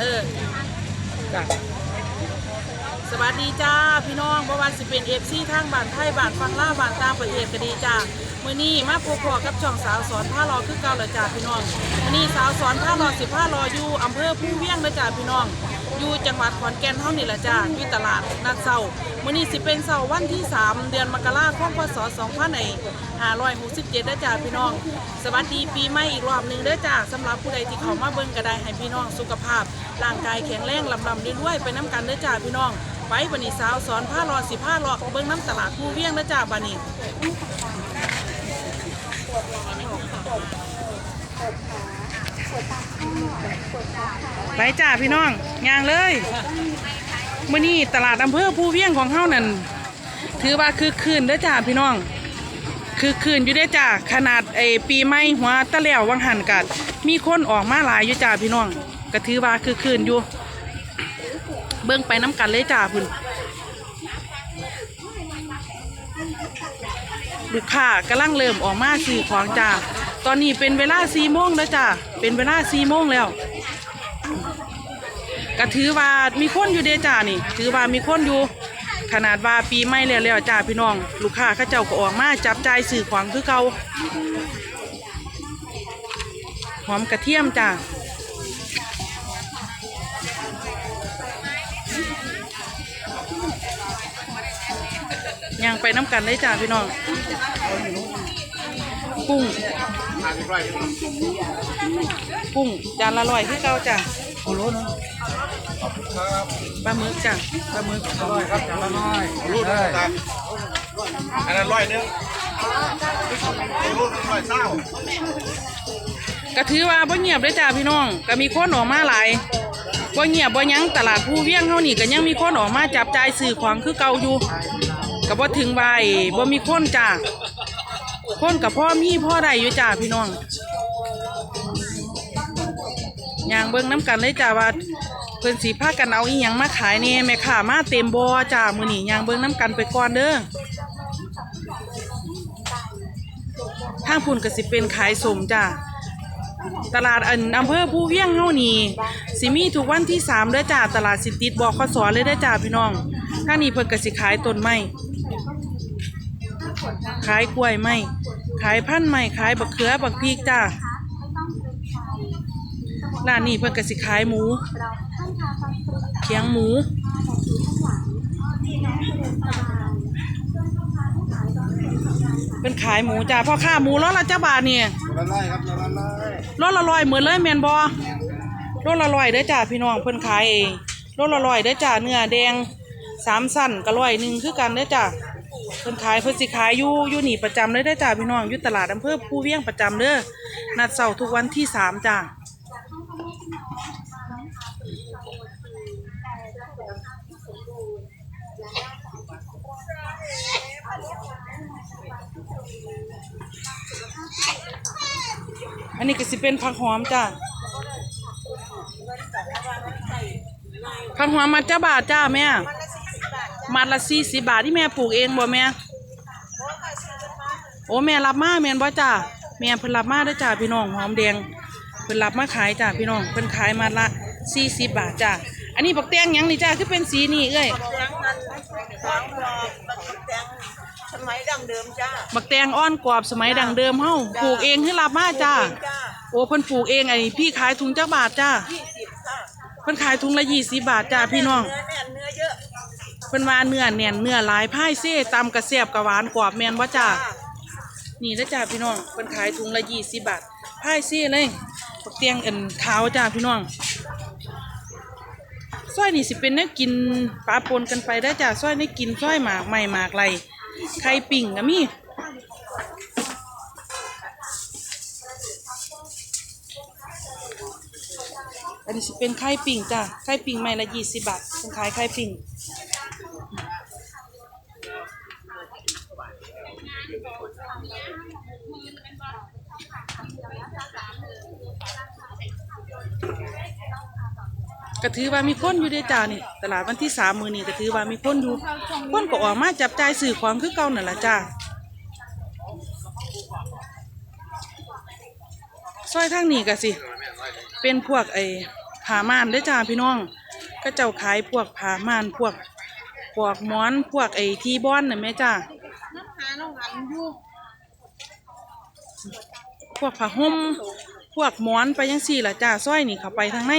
เออจ้ะสวัสดีจ้าพี่น้องบ่ว่าสิเป็นเอฟซีทางบ้านไทยบ้านฟังล่าบ้านตามประเทศก็ดีจ้ามื่อนี้มาพบพอกับช่องสาวสอนผ้ารอคือเก่าเลยจ้าพี่น้องมื่อนี้สาวสอนผ้ารอสิผ้ารออยู่อำเภอผู้เวียงเลยจ้าพี่น้อง อยู่จังหวัดขอนแก่นเฮานี่ละจ้าอยู่ตลาดนัดเช้ามื้อนี้สิเป็นเช้าวันที่ 3 เดือนมกราคมพศ2567ด้อจ้าพี่น้อง สวัสดีปีใหม่อีกรอบหนึงเด้อจ้าสำหรับผู้ใดที่เข้ามาเบิ่งก็ได้ให้พี่น้องสุขภาพ ร่างกายแข็งแรงลำลำรวยไปน้ำกันเด้อจ้าพี่น้องไปบันนี้สาวสอนผ้ารอสิผ้ารอเบิ่งน้ำตลาดภูเวียงเด้อจ้าบันนี้ ไปจ้าพี่น้องย่างเลยมื่อนี้ตลาดอำเภอภูเวียงของเฮานั่นถือว่าคือคืนเด้อจ้าพี่น้อง คือคืนอยู่ได้จ้าขนาดไอปีใหม่หัวตะแล้ววังหันกัด มีคนออกมาหลายอยู่จ้าพี่น้องก็ถือว่าคือคืนอยู่ เบิ่งไปน้ำกันเลยจ้าพุ่นลูกค้ากำลังเริ่มออกมาซื้อของจ้า ตอนนี้เป็นเวลาสี่โมงแล้วจ้าเป็นเวลาสี่โมงแล้วก็ถือว่ามีคนอยู่เดจ้านี่ ถือว่ามีคนอยู่ ขนาดว่าปีใหม่แล้วแล้วจ้าพี่น้อง ลูกค้าเขาเจ้าก็ออกมาจับจ่ายสื่อของคือเก่าหอมกระเทียมจ้าย่างไปน้ำกันเลยจ้าพี่น้อง กุ้งกุ้งจานละร้อยคือเก่าจ้าโอ้โหนะปลาหมึกจ้ะปลาหมึกอร่อยครับจานละน้อยรุ่นได้อันนั้นร้อยนึงรุ่นร้อยเศร้าก็ถือว่าบ่เงียบเลยจ้าพี่น้อง ก็มีคนออกมาหลายบ่เงียบบ่ยั้งตลาดผู้เวียงเฮานี่ก็ยังมีคนออกมาจับจ่ายซื้อของคือเก่าอยู่ก็บ่ถึงว่าไอ้บ่มีคนจ้า คนกับพ่อมีพ่อได้อยู่จ้าพี่น้องย่างเบิ่งน้ำกันเลยจ้าว่าเพิ่นสิพากันเอาอีหยังมาขายเนี่ยแม่ค้ามาเต็มบ่จ้ามื้อนี้ย่างเบิ่งน้ำกันไปก่อนเด้อทางพุ่นก็สิเป็นขายสมจ้าตลาดอันอำเภอผู้เวียงเฮานี่สิมีทุกวันที่สามเด้อจ้าตลาดสิติดบอกขสอนเลยเด้อจ้าพี่น้องทานี้เพิ่นก็สิขายต้นไม้ ขายกล้วยไม้ขายพันธุ์ไม้ขายบักเขือบักพริกจ้าร้านนี้เพิ่นก็สิขายหมู เคียงหมูเป็นขายหมูจ้าพ่อค้าหมูรถละจ้าบาทเนี่ยละร้อยครับละร้อยรถละลอยเหมือนเลยแมนบอรถละลอยเด้อจ้าพี่น้องเพิ่นขายเองรถละลอยเด้อจ้าเนื้อแดงสามสั้นก็ร้อยหนึ่งคือกันเด้อจ้า เพิ่นขายเพิ่นสิขายอยู่อยู่นี่ประจำเลยเด้อจ้าพี่น้องอยู่ตลาดอำเภอภูเวียงประจำเด้อนัดเสาร์ทุกวันที่สามจ้าอันนี้ก็สิเป็นผักหอมจ้าผักหอมมัดจ้าบาทจ้าแม่ มัดละสี่สิบบาทที่แม่ปลูกเองบ่แม่โอ้แม่รับมาแม่นบ่จ้าแม่เพิ่นรับมาเด้อจ้าพี่น้องหอมแดงเพิ่นรับมาขายจ้าพี่น้องเพิ่นขายมัดละสี่สิบบาทจ้าอันนี้บักแตงหยังนี่จ้าคือเป็นสีนี่เอ้ยแตงมันของปลอมมันแตงสมัยดั้งเดิมจ้าบักแตงอ้อนกรอบสมัยดังเดิมเฮาปลูกเองคือรับมาจ้าจ้าโอ้เพิ่นปลูกเองไอ้พี่ขายถุงจักบาทจ้ายี่สิบค่ะเพิ่นขายถุงละยี่สิบบาทจ้าพี่น้องเนื้อแน่น เนื้อเยอะเพิ่นว่าเนื้อแน่นเนื้อหลายพายเซ่ตำกระเสียบกระหวานกรอบแมนบ่จ้าจ้านี่นะจ้าพี่น้องเพิ่นขายถุงละยี่สิบบาทพายเซ่เลยบักเตียงเอ็นขาวจ้าพี่น้องซอยนี่สิเป็นแนวกินปลาปนกันไปได้จ้าซอยนี่กินซอยหมากใหม่หมากไรไข่ปิ่งก็มีอันนี้สิเป็นไข่ปิ่งจ้าไข่ปิ่งใหม่ละยี่สิบบาทเพิ่นขายไข่ปิ่ง ก็ถือว่ามีคนอยู่เด้จ้านี่ ตลาดวันที่สามมือนี่ก็ถือว่ามีคนอยู่คนก็ออกมาจับจ่ายสื่อของคือเก่านั่นละจ้าซอยทางนี้ก็สิ เป็นพวกไอ้ผ้าม่านเด้อจ้าพี่น้อง ก็เจ้าขายพวกผ้าม่านพวกพวกหมอนพวกไอ้ทีบอนน่ะแม่จ้าน้ำหน้องอันอยู่พวกผ้าห่มพวกหมอนไปยังสี่ละจ้าซอยนี่เข้าไปทางใน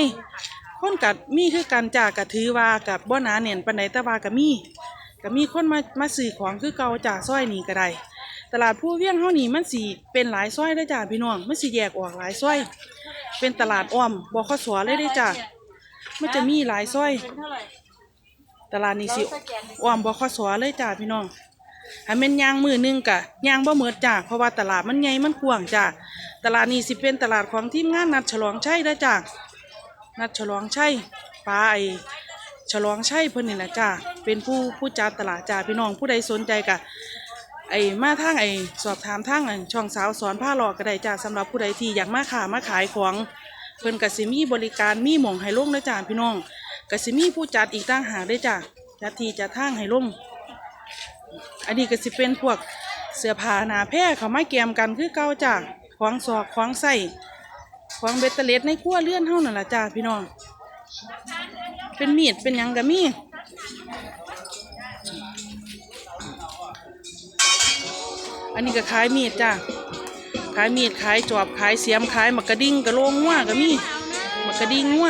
คนกัดมีคือกันจ้ากัถือว่ากับบ่หนาเนียนปันใดแต่ว่ากับมีก็มีคนมามาซื้อของคือเก่าจ้าซอยนี่ก็ได้ตลาดผู้เวียงเฮานี่มันสิเป็นหลายซอยได้จ้าพี่น้องมันสิแยกออกหลายซอย เป็นตลาดอ้อมบอขสเลยได้จ้ามันจะมีหลายซอย ตลาดนี้สิอ้อมบอขสเลยจ้าพี่น้องถ้าแม่นยางมือหนึงกะยางบ่เหมิดจ้าเพราะว่าตลาดมันใหญ่มันกว้างจ้าตลาดนี้สิเป็นตลาดของทีมงานนัดฉลองใชัยได้จ้า นัดฉลองชัยป้าไอฉลองชัยเพิ่นนี่นะจ้าเป็นผู้ผู้จัดตลาดจ้าพี่น้องผู้ใดสนใจกะไอมาทางไอสอบถามทางอันช่องสาวสอนผ้าหลอกก็ได้จ้าสำหรับผู้ใดที่อยากมาขามาขายของเพิ่นกสิมีบริการมีหม่องให้ลงนะจ้าพี่น้องกสิมีผู้จัดอีกต่างหากเด้จ้าจัดที่จัดทางให้ลงอันนี้ก็สิเป็นพวกเสื้อผ้าหนาแพร่เขามาแกมกันคือเก่าจ้าของศอกของใส่ ของเบตเตอร์เลสในครัวเลื่อนเท่านั่นละจ้าพี่น้อง เป็นมีดเป็นยังก็มีอันนี้ก็ขายมีดจ้าขายมีดขายจอบขายเสียมขายหมักกระดิ่งกระโลงงัวก็มีหมักกระดิ่งงัว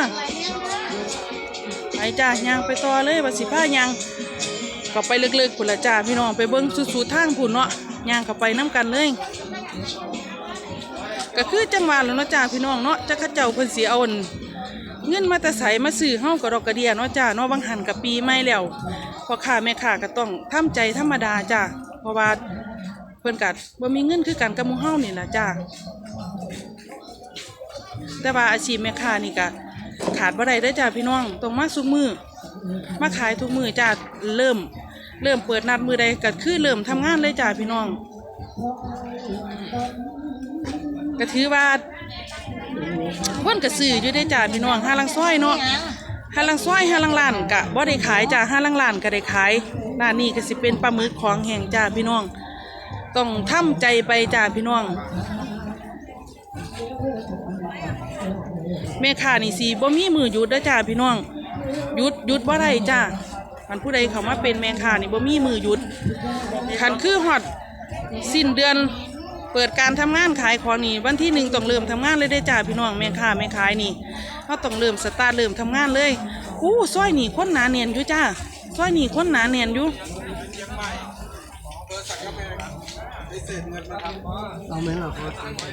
ไปจ้ายางไปต่อเลยว่าสิผ้ายางก็ไปเลิกๆพุ่นละจ้าพี่น้องไปเบิ้งสูๆทางพุ่นเนาะยางเข้าไปน้กันเลย ก็คือจังหวะแล้วเนาะจ้าพี่น้องเนาะจะข้าเจ้าเพิ่นสิเอานเงินมาแต่ใสมาซื้อเฮาก็ดอกกระเดียเนาะจ้าเนาะบางหันกับปีใหม่แล้วพอค้าแม่ค้าก็ต้องทำใจธรรมดาจ้าเพราะว่าเพิ่นก็บ่มีเงินคือกันกับหมู่เฮานี่ล่ะจ้าแต่ว่าอาชีพแม่ค้านี่ก็ขาดบ่ได้เด้อจ้าพี่น้องต้องมาซุกมือมาขายทุกมือจ้าเริ่ม เริ่มเปิดนัดมือใดก็คือเริ่มทำงานเลยจ้าพี่น้อง ก็ถือว่าคนกระสืออยู่ได้จ้าพี่น้องห้าลังซ้อยเนาะห้าลังซ้อยห้าลังล้านกะบ่ได้ขายจ้าห้าลังล้านก็ได้ขายร้านนี้ก็สิเป็นปลาหมึกของแห่งจ้าพี่น้อง ต้องทำใจไปจ้าพี่น้องแม่ค้านี่สิบ่มีมือหยุดเด้จ้าพี่น้องหยุดหยุดบ่ได้จ้าคันผู้ใดเขามาเป็นแม่ค้านี่บ่มีมือหยุดคันคือฮอดสิ้นเดือน เปิดการทำงานขายของนี่วันที่หนึ่งต้องเริ่มทำงานเลยได้จ้าพี่น้องแม่ค้าแม่ขายนี่เขาต้องเริ่มสตาร์เริ่มทำงานเลยอู้ซอยนี่คนหนาเนียนอยู่จ้าซอยนี่คนหนาเนียนอยู่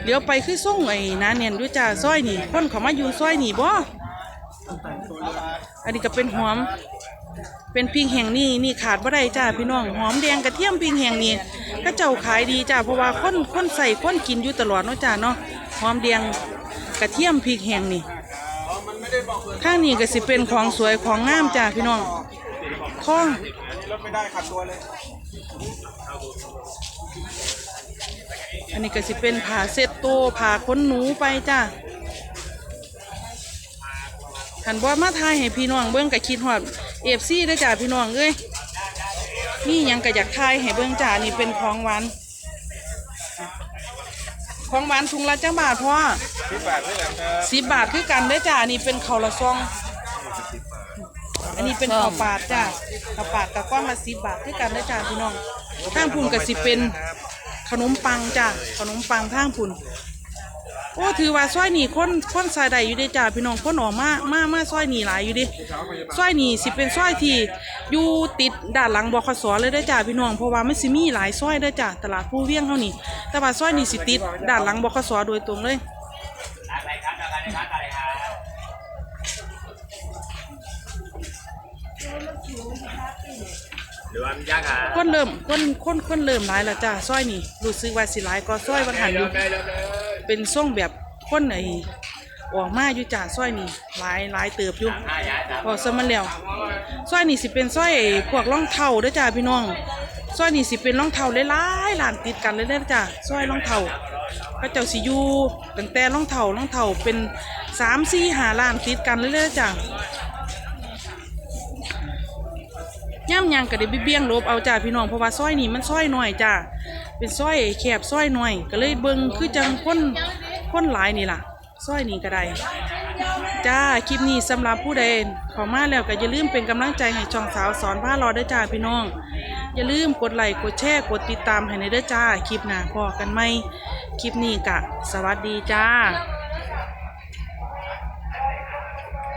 เดี๋ยวไปคือส่งไอ้นาเนียนอยู่จ้าซอยนี่คนเขามาอยู่ซอยนี่บ่ อันนี้ก็เป็นหอม เป็นพริงแห่งนี่นี่ขาดบ่ได้จ้าพี่น้องหอมแดงกระเทียมพริงแห่งนี่ก็เจ้าขายดีจ้าเพราะว่าคนคนใส่คนกินอยู่ตลอดเนาะจ้าเนาะหอมแดงกระเทียมพริกแห่งนี่ข้างนี้ก็สิเป็นของสวยของงามจ้าพี่น้องทองไม่ได้ขัดตัวเลย อันนี้ก็สิเป็นผ่าเซ็ตโตผ่าขนหนูไปจ้า หันบ่มาทายให้พี่น้องเบิ่งก็คิดฮอดเอฟซีเด้อจ้าพี่น้องเอ้ยนี่ยังก็อยากทายให้เบิ่งจ้านี่เป็นของหวานของหวานถุงละจังบาทพ่อที่บาทนี่แหละครับสิบบาทคือกันเด้อจ้าอันนี้เป็นข้าวละซอง อันนี้เป็นข้าวปาดจ้าข้าวปาดกับก้อนละสิบบาทคือกันเด้อจ้าพี่น้องทางพุ่นก็สิเป็นขนมปังจ้าขนมปังทางพุ่นโอ้ถือว่าซอยนี่คนคนใส่ได้อยู่เด้จ้าพี่น้องคนออกมามามาซอยนี่หลายอยู่เดิซอยนี่สิเป็นซอยที่อยู่ติดด้านหลังบขสเลยเด้อจ้าพี่น้องเพราะว่ามันสิมีหลายซอยเด้อจ้าตลาดผู้เวียงเฮานี่แต่ว่าซอยนี่สิติดด้านหลังบขสโดยตรงเลย เดี๋ยวอันยากอะคนเริ่มคนคนคนเริ่มหลายแล้วจ้าซอยนี่รู้สึกว่าสิหลายก็ซอยบางหันอยู่ได้แล้วเลย เป็นทรงแบบคนไอ้ออกมาอยู่จ้าซอยนี่หลายหลายเติบอยู่พอสมันแล้วซอยนี่สิเป็นซอยไอ้พวกรองเท้าเด้อจ้าพี่น้องซอยนี่สิเป็นรองเท้าหลายๆหลานติดกันเลยเด้อจ้าซอยรองเท้าพระเจ้าสิอยู่ตั้งแต่รองเท้ารองเท้าเป็นสามสี่หาล้านติดกันเลยเด้อจ้าย่ำยังก็ได้เบี้ยงลบเอาจ้าพี่น้องเพราะว่าซอยนี่มันซอยหน่อยจ้า เป็นซอยแคบซอยหน่อย ก็เลยเบิ้งคือจังคนคนหลายนี่ล่ะซอยนี่ก็ได้จ้าคลิปนี้สำหรับผู้ใดเขอมาแล้วก็อย่าลืมเป็นกำลังใจให้ช่องสาวสอนผ้ารอด้วยจ้าพี่น้อง อย่าลืมกดไลค์กดแชร์กดติดตามให้ในเด้จ้าคลิปหน้าพอกันไหมคลิปนี้กะ สวัสดีจ้า